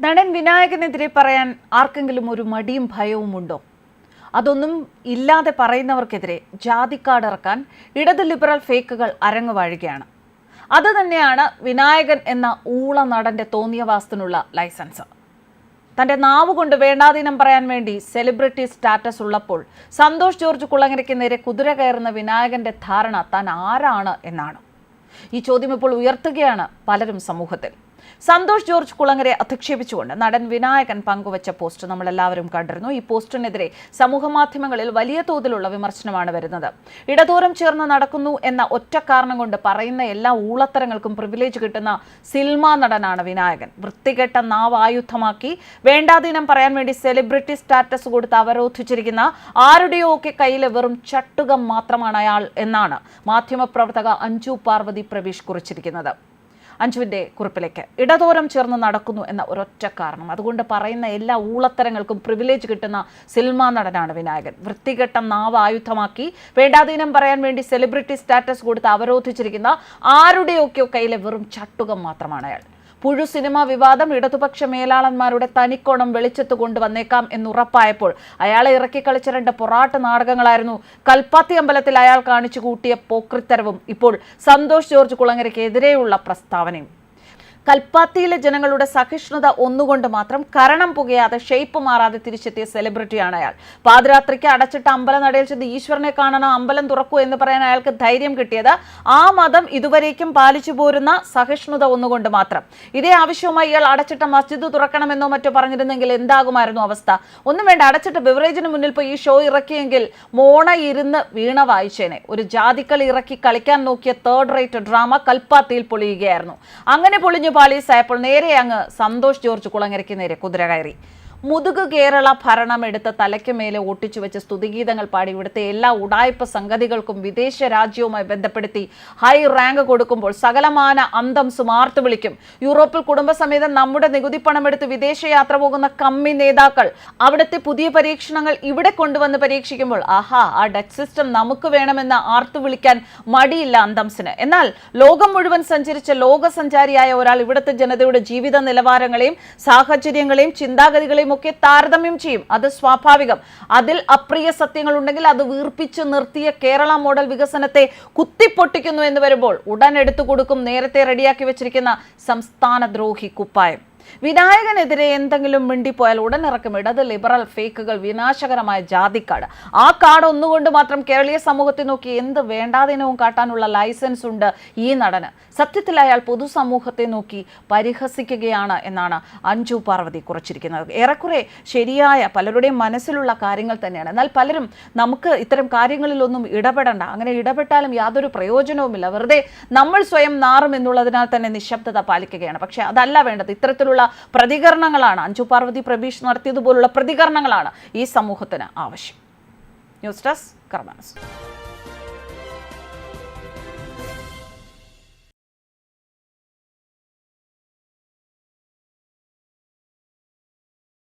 നടൻ വിനായകനെതിരെ പറയാൻ ആർക്കെങ്കിലും ഒരു മടിയും ഭയവും ഉണ്ടോ? അതൊന്നും ഇല്ലാതെ പറയുന്നവർക്കെതിരെ ജാതിക്കാട് ഇറക്കാൻ ഇടത് ലിബറൽ ഫേക്കുകൾ അരങ്ങുവാഴുകയാണ് അത് തന്നെയാണ് വിനായകൻ എന്ന ഊള നടന്റെ തോന്നിയവാസത്തിനുള്ള ലൈസൻസ്. തന്റെ നാവ് കൊണ്ട് വേണ്ടാതീനം പറയാൻ വേണ്ടി സെലിബ്രിറ്റി സ്റ്റാറ്റസ് ഉള്ളപ്പോൾ സന്തോഷ് ജോർജ് കുളങ്ങരയ്ക്ക് നേരെ കുതിര കയറുന്ന വിനായകന്റെ ധാരണ താൻ ആരാണ് എന്നാണ്. ഈ ചോദ്യം ഇപ്പോൾ ഉയർത്തുകയാണ് പലരും സമൂഹത്തിൽ. സന്തോഷ് ജോർജ് കുളങ്ങരെ അധിക്ഷേപിച്ചുകൊണ്ട് നടൻ വിനായകൻ പങ്കുവച്ച പോസ്റ്റ് നമ്മൾ എല്ലാവരും കണ്ടിരുന്നു. ഈ പോസ്റ്റിനെതിരെ സമൂഹ മാധ്യമങ്ങളിൽ വലിയ തോതിലുള്ള വിമർശനമാണ് വരുന്നത്. ഇടതൂരം ചേർന്ന് നടക്കുന്നു എന്ന ഒറ്റ കാരണം കൊണ്ട് പറയുന്ന എല്ലാ ഊളത്തരങ്ങൾക്കും പ്രിവിലേജ് കിട്ടുന്ന സിനിമാ നടനാണ് വിനായകൻ. വൃത്തികെട്ട നാവായുധമാക്കി വേണ്ടാദിനം പറയാൻ വേണ്ടി സെലിബ്രിറ്റി സ്റ്റാറ്റസ് കൊടുത്ത് അവരോധിച്ചിരിക്കുന്ന ആരുടെയോ ഒക്കെ കയ്യിലെ വെറും ചട്ടുകം മാത്രമാണ് അയാൾ എന്നാണ് മാധ്യമപ്രവർത്തക അഞ്ജു പാർവതി പ്രവീഷ് കുറിച്ചിരിക്കുന്നത്. അഞ്ജുവിന്റെ കുറിപ്പിലേക്ക്. ഇടതോരം ചേർന്ന് നടക്കുന്നു എന്ന ഒരൊറ്റ കാരണം. അതുകൊണ്ട് പറയുന്ന എല്ലാ ഊളത്തരങ്ങൾക്കും പ്രിവിലേജ് കിട്ടുന്ന സിനിമാ നടനാണ് വിനായകൻ. വൃത്തികെട്ട നാവ് ആയുധമാക്കി വേണ്ടാതീനം പറയാൻ വേണ്ടി സെലിബ്രിറ്റി സ്റ്റാറ്റസ് കൊടുത്ത് അവരോധിച്ചിരിക്കുന്ന ആരുടെയൊക്കെയോ കയ്യിലെ വെറും ചട്ടുകം മാത്രമാണ് അയാൾ. പുഴു സിനിമാ വിവാദം ഇടതുപക്ഷ മേലാളന്മാരുടെ തനിക്കോണം വെളിച്ചത്ത് കൊണ്ടുവന്നേക്കാം എന്നുറപ്പായപ്പോൾ അയാളെ ഇറക്കി കളിച്ച രണ്ട് പൊറാട്ട് നാടകങ്ങളായിരുന്നു. കൽപ്പാത്തി അമ്പലത്തിൽ അയാൾ കാണിച്ചു കൂട്ടിയ പോക്രിത്തരവും ഇപ്പോൾ സന്തോഷ് ജോർജ് കുളങ്ങരയ്ക്കെതിരെയുള്ള പ്രസ്താവനയും. കൽപ്പാത്തിയിലെ ജനങ്ങളുടെ സഹിഷ്ണുത ഒന്നുകൊണ്ട് മാത്രം കരണം പുകയാതെ ഷേപ്പ് മാറാതെ തിരിച്ചെത്തിയ സെലിബ്രിറ്റിയാണ് അയാൾ. പാതിരാത്രിക്ക് അടച്ചിട്ട് അമ്പലം നടയിൽ ചെന്ന് ഈശ്വരനെ കാണണം അമ്പലം തുറക്കൂ എന്ന് പറയാൻ അയാൾക്ക് ധൈര്യം കിട്ടിയത് ആ മതം ഇതുവരേക്കും പാലിച്ചു പോരുന്ന സഹിഷ്ണുത ഒന്നുകൊണ്ട് മാത്രം. ഇതേ ആവശ്യവുമായി ഇയാൾ അടച്ചിട്ട മസ്ജിദ് തുറക്കണമെന്നോ മറ്റോ പറഞ്ഞിരുന്നെങ്കിൽ എന്താകുമായിരുന്നു അവസ്ഥ? ഒന്നും വേണ്ട അടച്ചിട്ട് ബിവറേജിന് മുന്നിൽ പോയി ഈ ഷോ ഇറക്കിയെങ്കിൽ മോണ ഇരുന്ന് വീണ വായിച്ചേനെ. ഒരു ജാതിക്കളി ഇറക്കി കളിക്കാൻ നോക്കിയ തേർഡ് റേറ്റ് ഡ്രാമ കൽപ്പാത്തിയിൽ പൊളിയുകയായിരുന്നു. അങ്ങനെ പൊളിഞ്ഞു പാളീസായപ്പോൾ നേരെ അങ്ങ് സന്തോഷ് ജോർജ് കുളങ്ങരയ്ക്ക് നേരെ കുതിര കയറി. മുതുക് കേരള ഭരണം എടുത്ത് തലയ്ക്ക് മേലെ ഒട്ടിച്ചു വെച്ച് സ്തുതിഗീതങ്ങൾ പാടി ഇവിടുത്തെ എല്ലാ ഉടായ്പ സംഗതികൾക്കും വിദേശ രാജ്യവുമായി ബന്ധപ്പെടുത്തി ഹൈ റാങ്ക് കൊടുക്കുമ്പോൾ സകലമാന അന്തം സുമാർത്ത് വിളിക്കും. യൂറോപ്പിൽ കുടുംബസമേതം നമ്മുടെ നികുതി പണം എടുത്ത് വിദേശയാത്ര പോകുന്ന കമ്മി നേതാക്കൾ അവിടുത്തെ പുതിയ പരീക്ഷണങ്ങൾ ഇവിടെ കൊണ്ടുവന്ന് പരീക്ഷിക്കുമ്പോൾ ആഹാ ആ ഡച്ച് സിസ്റ്റം നമുക്ക് വേണമെന്ന് ആർത്തു വിളിക്കാൻ മടിയില്ല അന്തംസിന്. എന്നാൽ ലോകം മുഴുവൻ സഞ്ചരിച്ച ലോകസഞ്ചാരിയായ ഒരാൾ ഇവിടുത്തെ ജനതയുടെ ജീവിത നിലവാരങ്ങളെയും സാഹചര്യങ്ങളെയും ചിന്താഗതികളെയും ഒക്കെ താരതമ്യം ചെയ്യും. അത് സ്വാഭാവികം. അതിൽ അപ്രിയ സത്യങ്ങൾ ഉണ്ടെങ്കിൽ അത് വീർപ്പിച്ച് നിർത്തിയ കേരള മോഡൽ വികസനത്തെ കുത്തിപ്പൊട്ടിക്കുന്നു എന്ന് വരുമ്പോൾ ഉടൻ എടുത്തു കൊടുക്കും നേരത്തെ റെഡിയാക്കി വെച്ചിരിക്കുന്ന സംസ്ഥാന ദ്രോഹി കുപ്പായം. വിനായകനെതിരെ എന്തെങ്കിലും മിണ്ടിപ്പോയാൽ ഉടനിറക്കും ഇടത് ലിബറൽ ഫേക്കുകൾ വിനാശകരമായ ജാതിക്കാട്. ആ കാട് ഒന്നുകൊണ്ട് മാത്രം കേരളീയ സമൂഹത്തെ നോക്കി എന്ത് വേണ്ടാതിനവും കാട്ടാനുള്ള ലൈസൻസ് ഉണ്ട് ഈ നടന്. സത്യത്തിൽ അയാൾ പൊതുസമൂഹത്തെ നോക്കി പരിഹസിക്കുകയാണ് എന്നാണ് അഞ്ജു പാർവതി കുറിച്ചിരിക്കുന്നത്. ഏറെക്കുറെ ശരിയായ പലരുടെയും മനസ്സിലുള്ള കാര്യങ്ങൾ തന്നെയാണ്. എന്നാൽ പലരും നമുക്ക് ഇത്തരം കാര്യങ്ങളിലൊന്നും ഇടപെടണ്ട. അങ്ങനെ ഇടപെട്ടാലും യാതൊരു പ്രയോജനവുമില്ല. വെറുതെ നമ്മൾ സ്വയം നാറും എന്നുള്ളതിനാൽ തന്നെ നിശബ്ദത പാലിക്കുകയാണ്. പക്ഷേ അതല്ല വേണ്ടത്. ഇത്തരത്തിലുള്ള പ്രതികരണങ്ങളാണ്. അഞ്ജു പാർവതി പ്രബീഷ് നടത്തിയതുപോലുള്ള പ്രതികരണങ്ങളാണ് ഈ സമൂഹത്തിന് ആവശ്യം. News desk കർമാനസ്.